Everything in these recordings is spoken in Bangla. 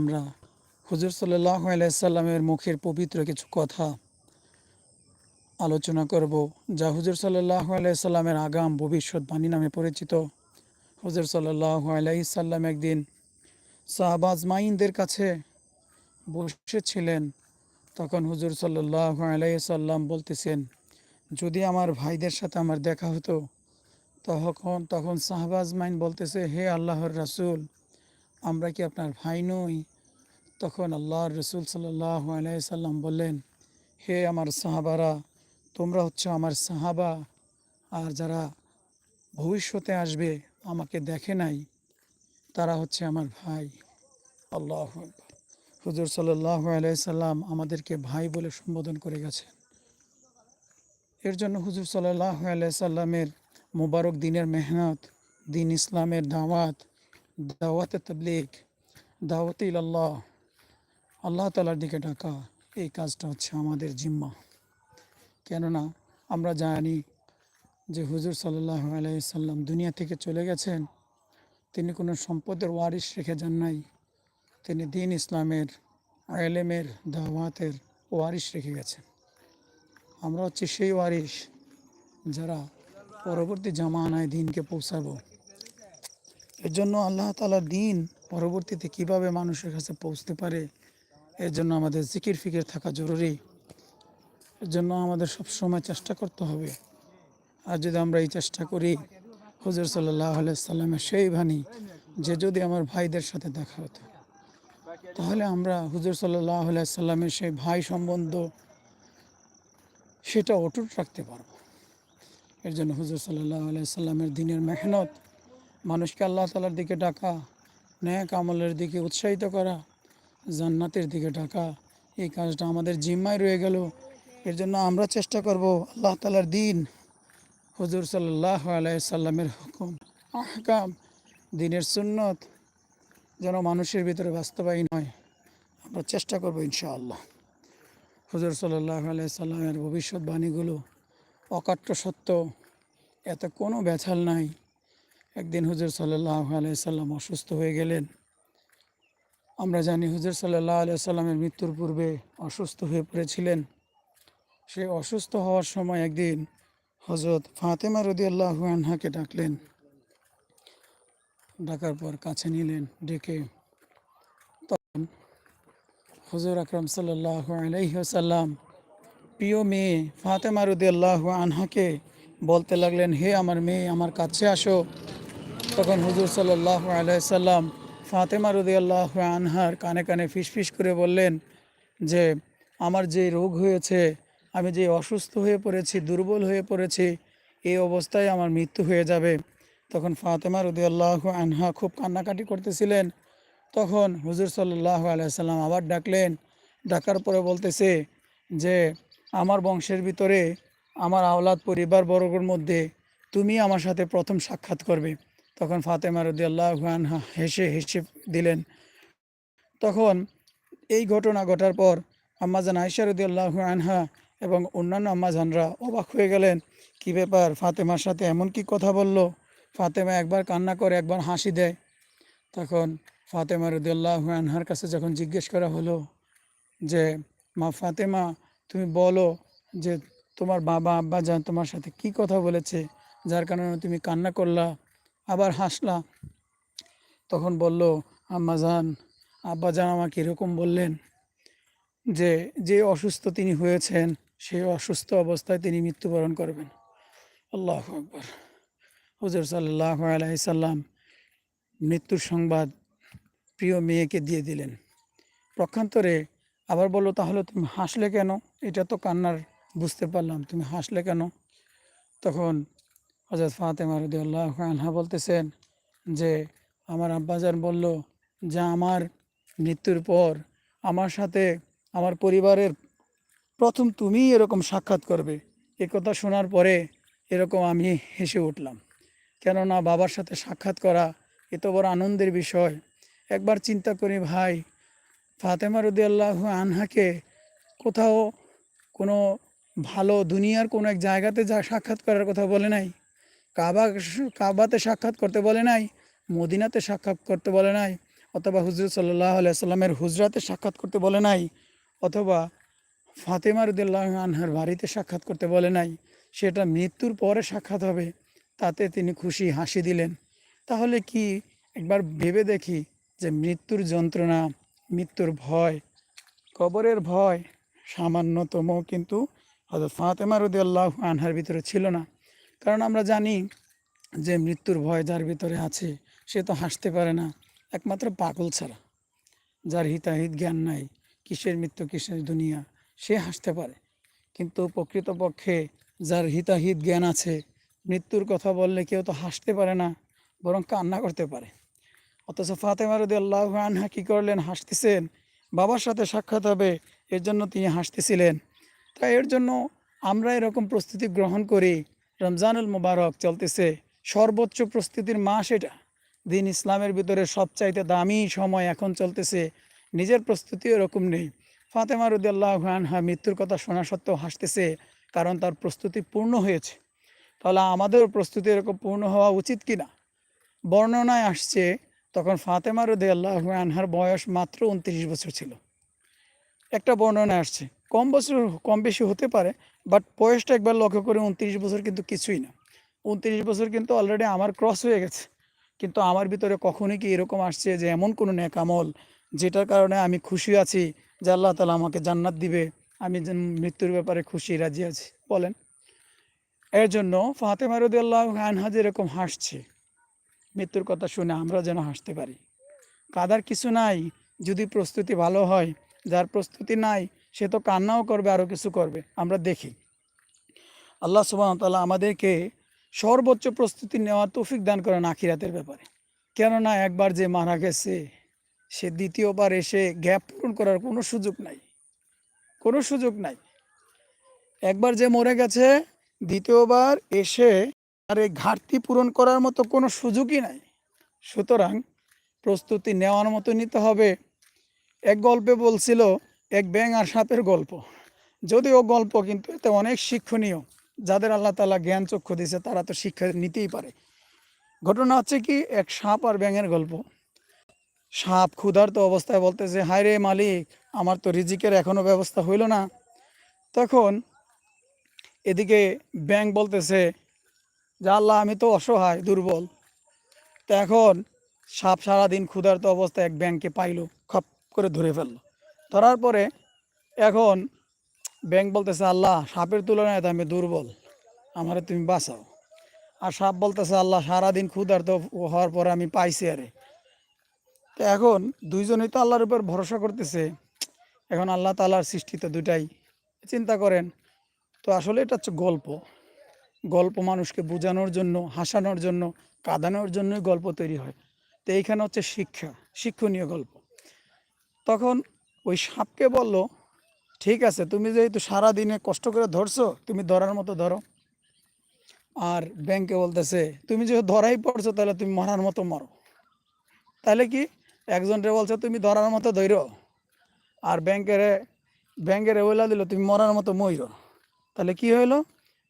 আমরা হুজুর সাল্লাহ আলাইসাল্লামের মুখের পবিত্র কিছু কথা আলোচনা করব, যা হুজুর সাল্লাহ আলাইসাল্লামের আগাম ভবিষ্যৎবাণী নামে পরিচিত। হুজুর সাল্লাহ আলাইসাল্লাম একদিন সাহাবাজ মাইনদের কাছে বসেছিলেন। তখন হুজুর সাল্লাহ আলাইসাল্লাম বলতেছেন, যদি আমার ভাইদের সাথে আমার দেখা হতো, তখন তখন শাহবাজ মাইন বলতেছে, হে আল্লাহর রাসূল আমরা কি আপনার ভাই নই? তখন আল্লাহর রসুল আলাইসাল্লাম বললেন, হে আমার সাহাবারা, তোমরা হচ্ছে আমার সাহাবা, আর যারা ভবিষ্যতে আসবে আমাকে দেখে নাই, তারা হচ্ছে আমার ভাই। আল্লাহ হুজুর সাল্লাহ আলাইসাল্লাম আমাদেরকে ভাই বলে সম্বোধন করে গেছেন। এর জন্য হুজুর সাল্লাহ আলাইসাল্লামের মুবারক দিনের মেহনত, দিন ইসলামের দাওয়াত দাওয়াতে তবলিগ, দাওয়াতে ইল্লাহ আল্লাহ তালার দিকে ডাকা, এই কাজটা হচ্ছে আমাদের জিম্মা। কেননা আমরা জানি যে হুজুর সাল্লাহ আলাইসাল্লাম দুনিয়া থেকে চলে গেছেন, তিনি কোনো সম্পদের ওয়ারিশ রেখে যান নাই, তিনি দিন ইসলামের, আলেমের দাওয়াতের ওয়ারিশ রেখে গেছেন। আমরা হচ্ছে সেই ওয়ারিশ যারা পরবর্তী জামানায় দিনকে পৌঁছাবো। এর জন্য আল্লাহ তালার দিন পরবর্তীতে কীভাবে মানুষের কাছে পৌঁছতে পারে এর জন্য আমাদের জিকির, ফিকির থাকা জরুরি। এর জন্য আমাদের সব সময় চেষ্টা করতে হবে। আর যদি আমরা এই চেষ্টা করি, হুজুর সাল্লাহ সাল্লামের সেই বাণী, যে যদি আমার ভাইদের সাথে দেখা হতো, তাহলে আমরা হুজুর সাল্লাহ সাল্লামের সেই ভাই সম্বন্ধ সেটা অটুট রাখতে পারব। এর জন্য হুজুর সাল্লাহ সাল্লামের দিনের মেহনত মানুষকে আল্লাহ তালার দিকে ডাকা, ন্যাক আমলের দিকে উৎসাহিত করা, জান্নাতের দিকে ডাকা, এই কাজটা আমাদের জিম্মায় রয়ে গেল। এর জন্য আমরা চেষ্টা করব আল্লাহ তালার দিন, হুজুর সাল্লাহ আলাইসাল্লামের হুকুম, আহকাম, দিনের সুন্নত যেন মানুষের ভিতরে বাস্তবায়ন হয় আমরা চেষ্টা করব ইনশাআল্লাহ। হুজুর সাল্লাহ আলাইসাল্লামের ভবিষ্যৎবাণীগুলো অকাট্য সত্য, এত কোনো ব্যাছাল নাই। একদিন হুজুর সাল্লাহ আলাইসাল্লাম অসুস্থ হয়ে গেলেন। আমরা জানি হুজুর সাল্লাহ আলাইসাল্লামের মৃত্যুর পূর্বে অসুস্থ হয়ে পড়েছিলেন। সে অসুস্থ হওয়ার সময় একদিন হজরত ফাতেমা রদি আল্লাহ আনহাকে ডাকলেন। ডাকার পর কাছে নিলেন, ডেকে তখন হুজুর আকরম সাল্লাহ আলাইসাল্লাম প্রিয় মেয়ে ফাতেমা রদি আল্লাহ আনহাকে বলতে লাগলেন, হে আমার মেয়ে, আমার কাছে আসো। তখন হুজুর সাল্লাহ আলাইসাল্লাম ফাতেমা রদি আল্লাহ আনহার কানে কানে ফিসফিস করে বললেন যে, আমার যে রোগ হয়েছে, আমি যে অসুস্থ হয়ে পড়েছি, দুর্বল হয়ে পড়েছি এই অবস্থায় আমার মৃত্যু হয়ে যাবে। তখন ফাতেমা রদি আল্লাহ আনহা খুব কান্নাকাটি করতেছিলেন। তখন হুজুর সাল্লাহ আলাইসাল্লাম আবার ডাকলেন, ডাকার পরে বলতেছে যে, আমার বংশের ভিতরে, আমার আওলাদ পরিবার বর্গের মধ্যে, তুমি আমার সাথে প্রথম সাক্ষাৎ করবে। তখন ফাতেমা রদি আল্লাহ আনহা হেসে হেসে দিলেন। তখন এই ঘটনা ঘটার পর আম্মাজান আয়সা রদি আল্লাহ আনহা এবং অন্যান্য আম্মাজানরা অবাক হয়ে গেলেন, কি ব্যাপার? ফাতেমার সাথে এমন কি কথা বলল? ফাতেমা একবার কান্না করে একবার হাসি দেয়। তখন ফাতেমা রদুল্লাহ আনহার কাছে যখন জিজ্ঞেস করা হলো যে, মা ফাতেমা, তুমি বলো যে তোমার বাবা, আব্বা যান তোমার সাথে কি কথা বলেছে? যার কারণে তুমি কান্না করলা? আবার হাসলা তখন বলল আম্মাজান আব্বাজান আমাকে এরকম বললেন যে যে অসুস্থ তিনি হয়েছেন, সেই অসুস্থ অবস্থায় তিনি মৃত্যুবরণ করবেন। আল্লাহ আকবর। হুজুর সাল্লাহ আলাইসাল্লাম মৃত্যুর সংবাদ প্রিয় মেয়েকে দিয়ে দিলেন। পক্ষান্তরে আবার বলল, তাহলে তুমি হাসলে কেন? এটা তো কান্নার, বুঝতে পারলাম, তুমি হাসলে কেন? তখন হজরত ফাতেমা রদিউল্লাহ আনহা বলতেছেন যে, আমার আব্বাজান বলল, যে আমার মৃত্যুর পর আমার সাথে আমার পরিবারের প্রথম তুমিই এরকম সাক্ষাৎ করবে। এ কথা শোনার পরে এরকম আমি হেসে উঠলাম। কেননা বাবার সাথে সাক্ষাৎ করা এত বড় আনন্দের বিষয়। একবার চিন্তা করি, ভাই, ফাতেমা রদি আল্লাহ আনহাকে কোথাও কোনো ভালো দুনিয়ার কোনো এক জায়গাতে যা সাক্ষাৎ করার কথা বলে নাই? কাবা কাবাতে সাক্ষাৎ করতে বলে নাই, মদিনাতে সাক্ষাৎ করতে বলে নাই, অথবা হুজরত সাল্লাহ আলাইসাল্লামের হুজরাতে সাক্ষাৎ করতে বলে নাই, অথবা ফাতেমা রুদুল্লাহ আনহার বাড়িতে সাক্ষাৎ করতে বলে নাই, সেটা মৃত্যুর পরে সাক্ষাৎ হবে, তাতে তিনি খুশি হাসি দিলেন। তাহলে কি একবার ভেবে দেখি যে মৃত্যুর যন্ত্রণা, মৃত্যুর ভয়, কবরের ভয় সামান্যতম কিন্তু হয়তো ফাতেমা রদি আনহার ভিতরে ছিল না। কারণ আমরা জানি যে মৃত্যুর ভয় যার ভিতরে আছে, সে তো হাসতে পারে না। একমাত্র পাগল ছাড়া, যার হিতাহিত জ্ঞান নাই, কিসের মৃত্যু, কিসের দুনিয়া, সে হাসতে পারে। কিন্তু প্রকৃতপক্ষে যার হিতাহিত জ্ঞান আছে, মৃত্যুর কথা বললে কেউ তো হাসতে পারে না, বরং কান্না করতে পারে। অথচ ফাতেমা রদি আল্লাহ আনহা কী করলেন? হাসতেছেন। বাবার সাথে সাক্ষাৎ হবে, এর জন্য তিনি হাসতেছিলেন। তাই এর জন্য আমরা এরকম প্রস্তুতি গ্রহণ করি রমজানুল মুবারক চলতেছে সর্বোচ্চ প্রস্তুতির মাস এটা। দিন ইসলামের ভিতরে সবচাইতে দামি সময় এখন চলতেছে, নিজের প্রস্তুতি এরকম নেই। ফাতেমা রুদাল্লাহ আনহা মৃত্যুর কথা শোনা সত্ত্বেও হাসতেছে, কারণ তার প্রস্তুতি পূর্ণ হয়েছে। তাহলে আমাদেরও প্রস্তুতি এরকম পূর্ণ হওয়া উচিত কি না? বর্ণনায় আসছে, তখন ফাতেমা রদে আনহার বয়স মাত্র উনত্রিশ বছর ছিল। একটা বর্ণনা আসছে। কম বছর কম বেশি হতে পারে বাট বয়সটা একবার লক্ষ্য করে উনত্রিশ বছর কিন্তু কিছুই না। উনত্রিশ বছর কিন্তু অলরেডি আমার ক্রস হয়ে গেছে। কিন্তু আমার ভিতরে কখনই কি এরকম আসছে যে এমন কোনো নেকামল যেটার কারণে আমি খুশি আছি যে আল্লাহ তালা আমাকে জান্নাত দিবে, আমি মৃত্যুর ব্যাপারে খুশি, রাজি আছি। বলেন। এর জন্য ফাতেমা আল্লাহ আনহা যেরকম হাসছে, মৃত্যুর কথা শুনে আমরা যেন হাসতে পারি। কাদার কিছু নাই, যদি প্রস্তুতি ভালো হয় যার প্রস্তুতি নাই, সে তো কান্নাও করবে আরও কিছু করবে। আমরা দেখি। আল্লাহ সুবাহ তাল্লাহ আমাদেরকে সর্বোচ্চ প্রস্তুতি নেওয়ার তৌফিক দান করেন আখিরাতের ব্যাপারে। কেননা একবার যে মারা গেছে, সে দ্বিতীয়বার এসে গ্যাপ পূরণ করার কোনো সুযোগ নাই। কোনো সুযোগ নাই। একবার যে মরে গেছে, দ্বিতীয়বার এসে আর এই ঘাটতি পূরণ করার মতো কোনো সুযোগই নাই। সুতরাং প্রস্তুতি নেওয়ার মতো নিতে হবে। এক গল্পে বলছিল, এক ব্যাং আর সাপের গল্প। যদিও গল্প কিন্তু এতে অনেক শিক্ষণীয়। যাদের আল্লাহ তালা জ্ঞান চক্ষু দিয়েছে তারা তো শিক্ষা নিতেই পারে। ঘটনা হচ্ছে কি, এক সাপ আর ব্যাঙের গল্প। সাপ ক্ষুধার্ত অবস্থায় বলতেছে, হায় রে মালিক, আমার তো রিজিকের এখনও ব্যবস্থা হইল না। তখন এদিকে ব্যাং বলতেছে, যে আল্লাহ, আমি তো অসহায়, দুর্বল। তো এখন সাপ সারাদিন ক্ষুধার্ত অবস্থায় এক ব্যাংকে পাইলো। করে ধরে ফেলল। ধরার পরে এখন ব্যাংক বলতেছে, আল্লাহ, সাপের তুলনায় তো আমি দুর্বল, আমারে তুমি বাঁচাও। আর সাপ বলতেছে, আল্লাহ, সারাদিন ক্ষুধার্ত হওয়ার পরে আমি পাইছি আরে। তো এখন দুইজনেই তো আল্লাহর উপর ভরসা করতেছে। এখন আল্লাহ তালার তো দুটাই চিন্তা করেন। তো আসলে এটা হচ্ছে গল্প। গল্প মানুষকে বোঝানোর জন্য, হাসানোর জন্য, কাঁদানোর জন্যই গল্প তৈরি হয়। তো এইখানে হচ্ছে শিক্ষা, শিক্ষণীয় গল্প। তখন ওই সাপকে বলল, ঠিক আছে, তুমি যেহেতু সারাদিনে কষ্ট করে ধরছো, তুমি ধরার মতো ধরো। আর ব্যাংকে বলতেছে, তুমি যেহেতু ধরাই পড়ছো, তাহলে তুমি মরার মতো মরো। তাহলে কি? একজনরে বলছে, তুমি ধরার মতো ধৈর আর ব্যাংকের ব্যাংকের ওইলা দিল, তুমি মরার মতো মইর। তাহলে কি হইল?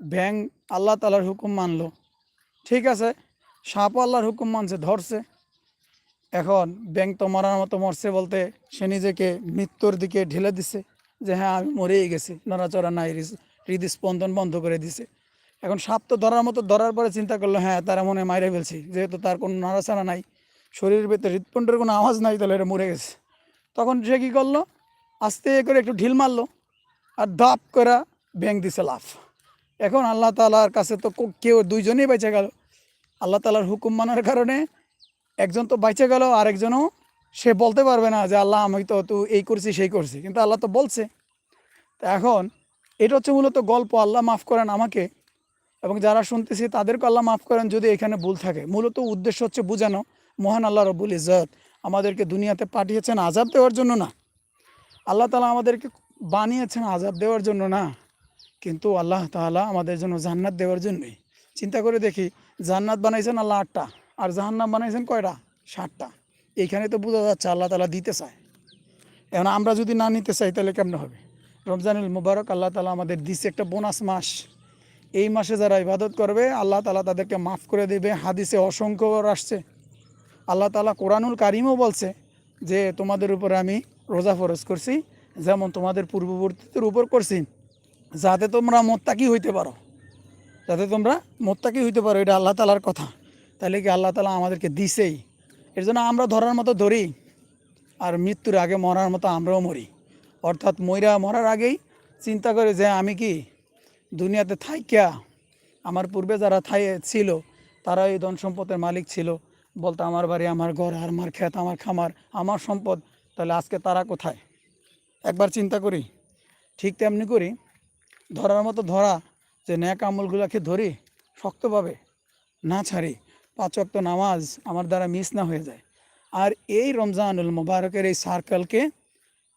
ব্যাংক আল্লাহ তালার হুকুম মানলো। ঠিক আছে সাপ আল্লাহর হুকুম মানছে, ধরছে। এখন ব্যাংক তো মরার মতো মরছে বলতে সে নিজেকে মৃত্যুর দিকে ঢেলে দিছে যে হ্যাঁ আমি মরেই গেছি। নড়াচড়া নাই, হৃদ- হৃদস্পন্দন বন্ধ করে দিছে। এখন সাপ তো ধরার মতো ধরার পরে চিন্তা করল হ্যাঁ তারা মনে মাইরে ফেলছি, যেহেতু তার কোনো নড়াচড়া নাই, শরীরের ভিতরে হৃদপিণ্ডের কোনো আওয়াজ নাই, তাহলে এটা মরে গেছে। তখন সে কী করল? আস্তে করে একটু ঢিল মারলো আর ধাপ করে ব্যাংক দিছে লাফ। এখন আল্লাহ তালার কাছে তো কেউ দুইজনেই বেঁচে গেল। আল্লাহ তালার হুকুম মানার কারণে একজন তো বাইচে গেল, আরেকজনও সে বলতে পারবে না যে, আল্লাহ, আমি তো তুই এই করছি, সেই করছি। কিন্তু আল্লাহ তো বলছে। তা এখন এটা হচ্ছে মূলত গল্প, আল্লাহ মাফ করেন আমাকে, এবং যারা শুনতেছি তাদেরকে আল্লাহ মাফ করেন যদি এখানে ভুল থাকে। মূলত উদ্দেশ্য হচ্ছে বোঝানো, মহান আল্লাহ রব্বুল ইজত আমাদেরকে দুনিয়াতে পাঠিয়েছেন আজাব দেওয়ার জন্য না। আল্লাহ তালা আমাদেরকে বানিয়েছেন আজাব দেওয়ার জন্য না, কিন্তু আল্লাহ তাআলা আমাদের জন্য জান্নাত দেওয়ার জন্যই। চিন্তা করে দেখি, জান্নাত বানাইছেন আল্লাহ আটটা। আর জাহান্নাম বানাইছেন কয়টা? ষাটটা এইখানে তো বোঝা যাচ্ছে আল্লাহ তালা দিতে চায়। এখন আমরা যদি না নিতে চাই, তাহলে কেমন হবে? রমজানুল মুবারক আল্লাহ তালা আমাদের দিচ্ছে একটা বোনাস মাস। এই মাসে যারা ইবাদত করবে, আল্লাহ তালা তাদেরকে মাফ করে দেবে। হাদিসে অসংখ্যবার আসছে। আল্লাহ তালা কোরআনুল কারিমও বলছে যে, তোমাদের উপরে আমি রোজা ফরজ করছি, যেমন তোমাদের পূর্ববর্তীদের উপর করছি। যাতে তোমরা মোত্তাকি হইতে পারো। যাতে তোমরা মোত্তাকি হইতে পারো, এটা আল্লাহ তালার কথা। তাহলে কি আল্লাহ তালা আমাদেরকে দিছেই? এর জন্য আমরা ধরার মতো ধরি, আর মৃত্যুর আগে মরার মতো আমরাও মরি। অর্থাৎ মইরা মরার আগেই চিন্তা করে যে আমি কি দুনিয়াতে থাইকা? আমার পূর্বে যারা থাই, ছিল তারা এই ধন সম্পদের মালিক ছিল। বলতো, আমার বাড়ি, আমার ঘর আমার ক্ষেত, আমার খামার, আমার সম্পদ, তাহলে আজকে তারা কোথায়? একবার চিন্তা করি, ঠিক তেমনি করি, ধরার মতো ধরা যে ন্যাক আমলগুলোকে ধরি, শক্তভাবে না ছাড়ি। পাঁচ ওয়াক্ত নামাজ আমার দ্বারা মিস না হয়ে যায়। আর এই রমজানুল মোবারকের এই সার্কেলকে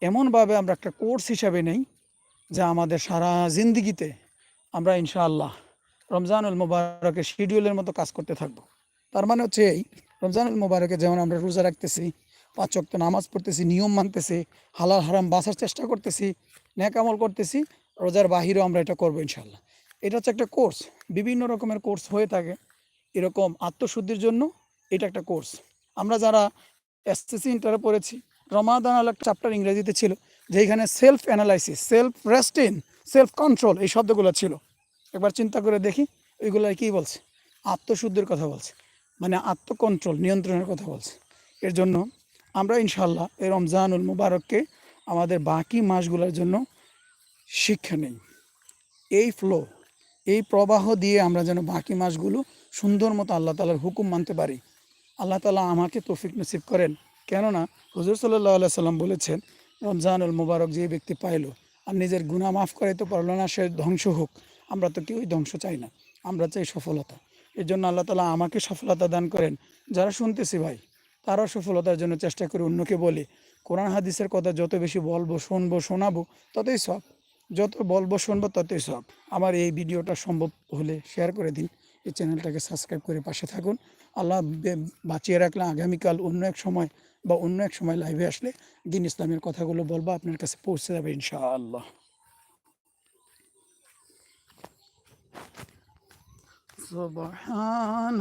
এমনভাবে আমরা একটা কোর্স হিসাবে নেই, যা আমাদের সারা জিন্দিগিতে আমরা ইনশাআল্লাহ রমজানুল মোবারকের শিডিউলের মতো কাজ করতে থাকব। তার মানে হচ্ছে এই, রমজানুল মোবারকে যেমন আমরা রোজা রাখতেছি, পাঁচ ওয়াক্ত নামাজ পড়তেছি, নিয়ম মানতেছি, হালাল হারাম বাঁচার চেষ্টা করতেছি ন্যাকামল করতেছি, রোজার বাহিরেও আমরা এটা করব ইনশাল্লাহ এটা হচ্ছে একটা কোর্স বিভিন্ন রকমের কোর্স হয়ে থাকে। এরকম আত্মশুদ্ধির জন্য এটা একটা কোর্স। আমরা যারা এসএসসি ইন্টারে পড়েছি, রমাদান আল একটা চ্যাপ্টার ইংরেজিতে ছিল যেখানে self analysis self restraint self control এই শব্দগুলো ছিল। একবার চিন্তা করে দেখি ওইগুলো কী বলছে? আত্মশুদ্ধির কথা বলছে মানে আত্মকন্ট্রোল, নিয়ন্ত্রণের কথা বলছে। এর জন্য আমরা ইনশাল্লাহ এই রমজানুল মুবারককে আমাদের বাকি মাসগুলোর জন্য শিক্ষা নেই। এই ফ্লো এই প্রবাহ দিয়ে আমরা যেন বাকি মাসগুলো সুন্দর মতো আল্লাহ তালার হুকুম মানতে পারি। আল্লাহ তালা আমাকে তৌফিক নসিব করেন। কেননা হুজুর সাল্লাহ সাল্লাম বলেছেন, রমজানুল মুবারক যে ব্যক্তি পাইলো আর নিজের গুণা মাফ করাইতে পারল না, সে ধ্বংস হোক। আমরা তো কেউই ধ্বংস চাই না। আমরা চাই সফলতা। এর জন্য আল্লাহ তালা আমাকে সফলতা দান করেন। যারা শুনতেছি ভাই, তারাও সফলতার জন্য চেষ্টা করে অন্যকে বলি। কোরআন, হাদিসের কথা যত বেশি বলব, শুনব, শোনাবো, ততই সব। যত বলব, শুনব ততই সব। আমার এই ভিডিওটা সম্ভব হলে শেয়ার করে দিন। এই চ্যানেলটাকে সাবস্ক্রাইব করে পাশে থাকুন। আল্লাহ বাঁচিয়ে রাখলে আগামীকাল অন্য এক সময় বা অন্য এক সময় লাইভে আসলে দিন ইসলামের কথাগুলো বলব, আপনার কাছে পৌঁছে যাবে ইনশাআল্লাহ। সুবহান